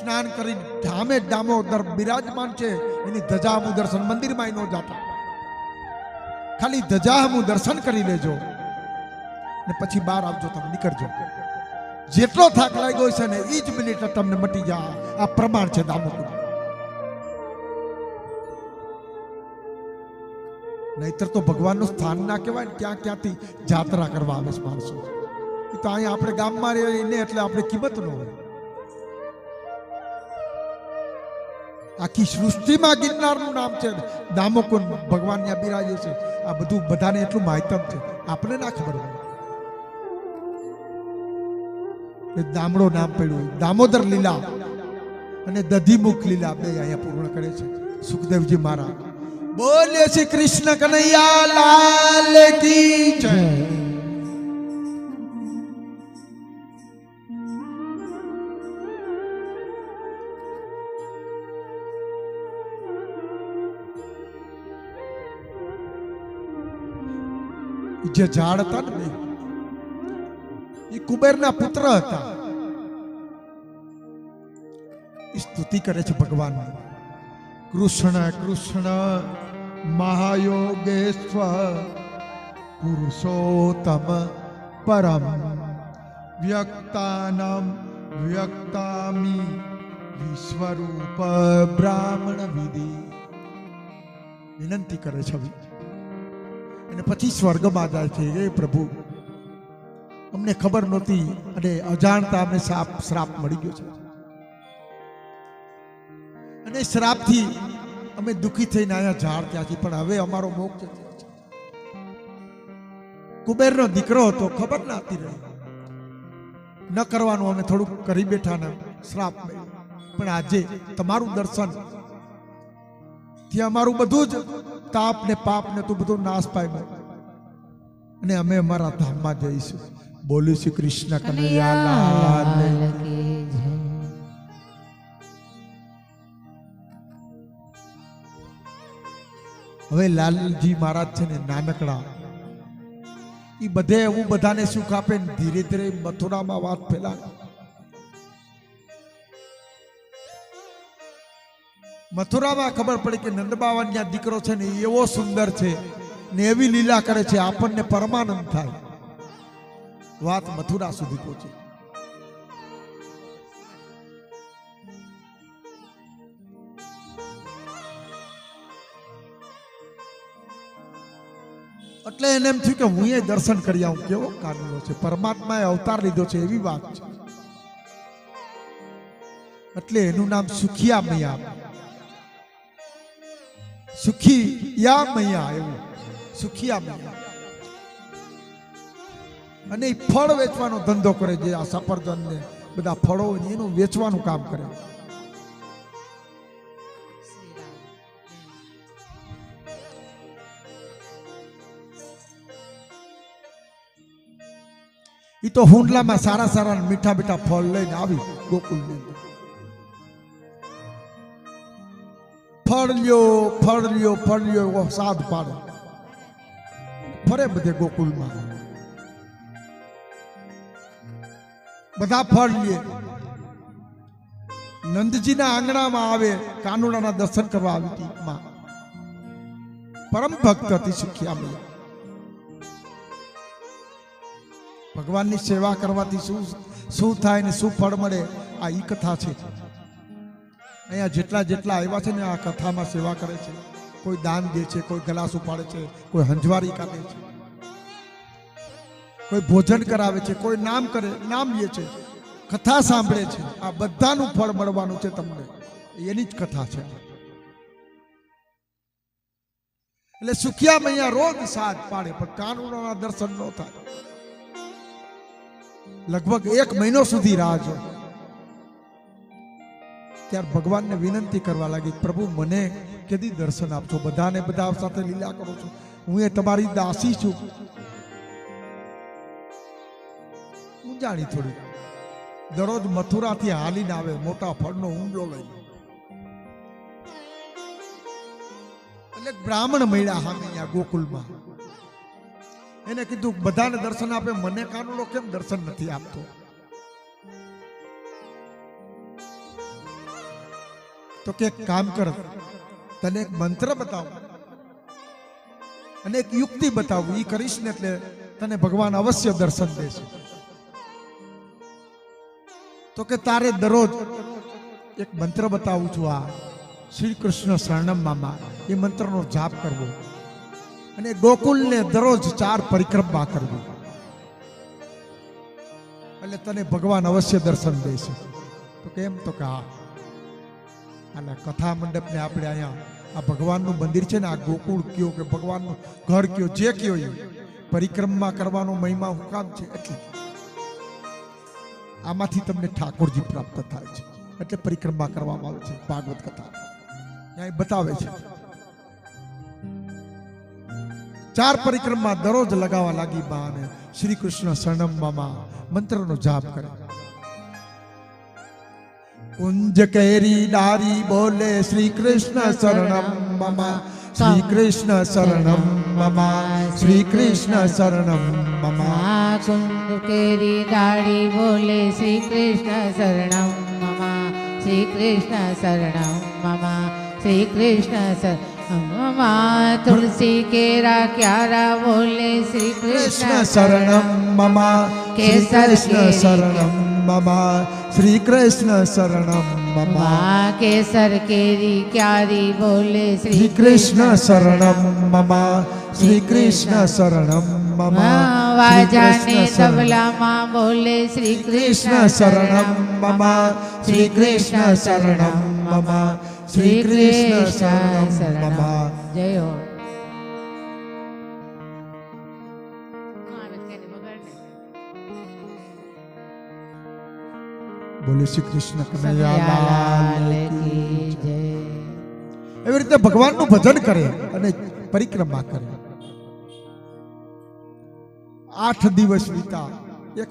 સ્નાન કરી ધામે દામોદર બિરાજમાન છે. એની ધજા હું દર્શન મંદિરમાં ન જાતા. ખાલી ધજા હું દર્શન કરી લેજો. ને પછી બહાર આવજો તમે, નીકળજો. જેટલો થાક લાગ્યો છે ને એ જ મિનિટ તમને મટી જાય. આ પ્રમાણ છે દામોદર નહીતર તો ભગવાનનું સ્થાન ના કહેવાય ને ક્યાં ક્યાંથી જાત્રા કરવા આવે છે માણસો. તો અહીંયા આપણે ગામમાં રહીએ એટલે આપણે કિંમત ન હોય. આખી સૃષ્ટિમાં ગિરનારનું નામ છે દામોકુંડ ભગવાન ત્યાં બિરાજે છે. આ બધું બધાને એટલું માહિતમ છે. આપણે ના ખબર હોય. દામડો નામ પડ્યું દામોદર લીલા અને દધીમુખ લીલા બે અહીંયા પૂર્ણ કરે છે. સુખદેવજી મહારાજ બોલે શ્રી કૃષ્ણ કનૈયા, લાલ કી જય. જે ઝાડ હતા ને બે, એ કુબેરના પુત્ર હતા. એ સ્તુતિ કરે છે ભગવાન કૃષ્ણ કૃષ્ણ મહાયોગેશ્વર પુરુષોત્તમ પરમ વ્યક્તાનામ વ્યક્તામી વિશ્વરૂપ બ્રાહ્મણ વિધિ વિનંતી કરે છે અને પછી સ્વર્ગમાં જાય છે. હે પ્રભુ, અમને ખબર નહોતી અને અજાણતા અમને શ્રાપ શ્રાપ મળી ગયો છે. અને શ્રાપથી અમે દુઃખી થઈને અહીંયા ઝાડ ત્યાંથી પણ હવે અમારો મોક્ષ કુબેરનો દીકરો હતો, ખબર ના હતી રહી. ન કરવાનું, અમે થોડુંક કરી બેઠા ને શ્રાપ પણ આજે તમારું દર્શન, ત્યાં અમારું બધું જ તાપ ને પાપ ને તું બધું નાશ પામ્યો અને અમે અમારા ધામમાં જઈશું. બોલ્યું શ્રી કૃષ્ણ કનૈયા હવે લાલજી મહારાજ છે ને નાનકડા. એ બધે હું બધાને સુખ આપે ને ધીરે ધીરે મથુરામાં વાત ફેલાય મથુરામાં ખબર પડી કે નંદબાવા જ્યાં દીકરો છે ને એવો સુંદર છે ને એવી લીલા કરે છે, આપણને પરમાનંદ થાય. વાત મથુરા સુધી પહોંચી. એટલે એને એમ થયું કે હું એ દર્શન કરી આવું, કેવો કાનુડો છે, પરમાત્માએ અવતાર લીધો છે, એવી વાત છે. એટલે એનું નામ સુખિયા મૈયા. સુખી યા મૈયા એવું. સુખિયા મૈયા. અને એ ફળ વેચવાનો ધંધો કરે જે આ સફરજન ને બધા ફળો એનું વેચવાનું કામ કરે. એ તો હુંડલામાં સારા સારા મીઠા મીઠા ફળ લઈને આવી ગોકુલ ફળ લ્યો. ફળ ફળ લ્યો એવો સાદ પાડે. ફરે બધે ગોકુલમાં. બધા ફળ લે નંદજીના આંગણામાં આવે, કાનુડાના દર્શન કરવા આવી હતી માં. પરમ ભક્ત હતી શીખ્યા મૈયા ભગવાનની સેવા કરવાથી શું શું થાય ને શું ફળ મળે, આ ઈ કથા છે. અહીંયા જેટલા જેટલા આવ્યા છે ને આ કથામાં સેવા કરે છે. કોઈ દાન દે છે, કોઈ ગલાસ ઉપાડે છે, કોઈ હંજવારી કાઢે છે. કોઈ ભોજન કરાવે છે, કોઈ નામ કરે, નામ લે છે. કથા સાંભળે છે. આ બધાનું ફળ મળવાનું છે તમને. એની જ કથા છે. એટલે સુખિયા મૈયા રોજ સાથ પાડે, પણ કાનૂનોના દર્શન ન થાય. લગભગ એક મહિનો સુધી રાહ જો ત્યાર ભગવાનને વિનંતી કરવા લાગી પ્રભુ, મને કેદી દર્શન આપશો બધાને બધા સાથે લીલા કરો છો. હું એ તમારી દાસી છું. હું જાણી થોડી. દરરોજ મથુરાથી હાલીને આવે, મોટા ફળનો ઊંડો લઈ એટલે બ્રાહ્મણ મળ્યા સામે અહીંયા ગોકુલમાં. એને કીધું, બધાને દર્શન આપે, મને કાનુડો કેમ દર્શન નથી આપતો? તો કે કામ કર, તને એક મંત્ર બતાવું. અને એક યુક્તિ બતાવું. એ કરીશ ને એટલે તને ભગવાન અવશ્ય દર્શન દેશે. તો કે તારે દરરોજ એક મંત્ર બતાવું છું આ. શ્રી કૃષ્ણ શરણમ મામા. એ મંત્રનો જાપ કરવો. અને ગોકુલને દરરોજ ચાર પરિક્રમા કરવી. એટલે તને ભગવાન અવશ્ય દર્શન દેશે. તો કેમ તો કે હા. અને કથા મંડપને આપણે અહીંયા આ ભગવાનનું મંદિર છે ને, આ ગોકુળ કયો કે ભગવાનનું ઘર કયો, જે કયો એ પરિક્રમા કરવાનો મહિમા હું કામ છે એટલે આમાંથી તમને ઠાકોરજી પ્રાપ્ત થાય છે. એટલે પરિક્રમા કરવામાં આવે છે, ભાગવત કથા. ત્યાં બતાવે છે. ચાર પરિક્રમા દરરોજ લગાવવા લાગી બા અને શ્રી કૃષ્ણ શરણમમાં મંત્રનો જાપ કરે. કુંજ કેરી ડારી બોલે શ્રી કૃષ્ણ શરણમ મમા. શ્રી કૃષ્ણ શરણમ મમા. શ્રી કૃષ્ણ શરણમ મમા. કુંજ કેરી ડારી બોલે શ્રી કૃષ્ણ શરણમ મમા. શ્રી કૃષ્ણ શરણમ મમા. શ્રી કૃષ્ણ શરણમ મમા. તુલસી કેરા ક્યારા બોલે શ્રી કૃષ્ણ શરણમ મમા. શ્રી કૃષ્ણ શરણમ મમ શ્રી કૃષ્ણ શરણમ મમ કેસર કેરી ક્યારી બોલે શ્રી કૃષ્ણ શરણમ મમ શ્રી કૃષ્ણ શરણમ મમ વાજાને તબલામાં બોલે શ્રી કૃષ્ણ શરણમ મમ શ્રી કૃષ્ણ શરણમ મમ શ્રી કૃષ્ણ શરણમ મમ જય હો બોલે શ્રી કૃષ્ણ કનૈયાલાલ એવી રીતે ભગવાનનું ભજન કરે અને પરિક્રમા કરે. આઠ દિવસ વીતા એક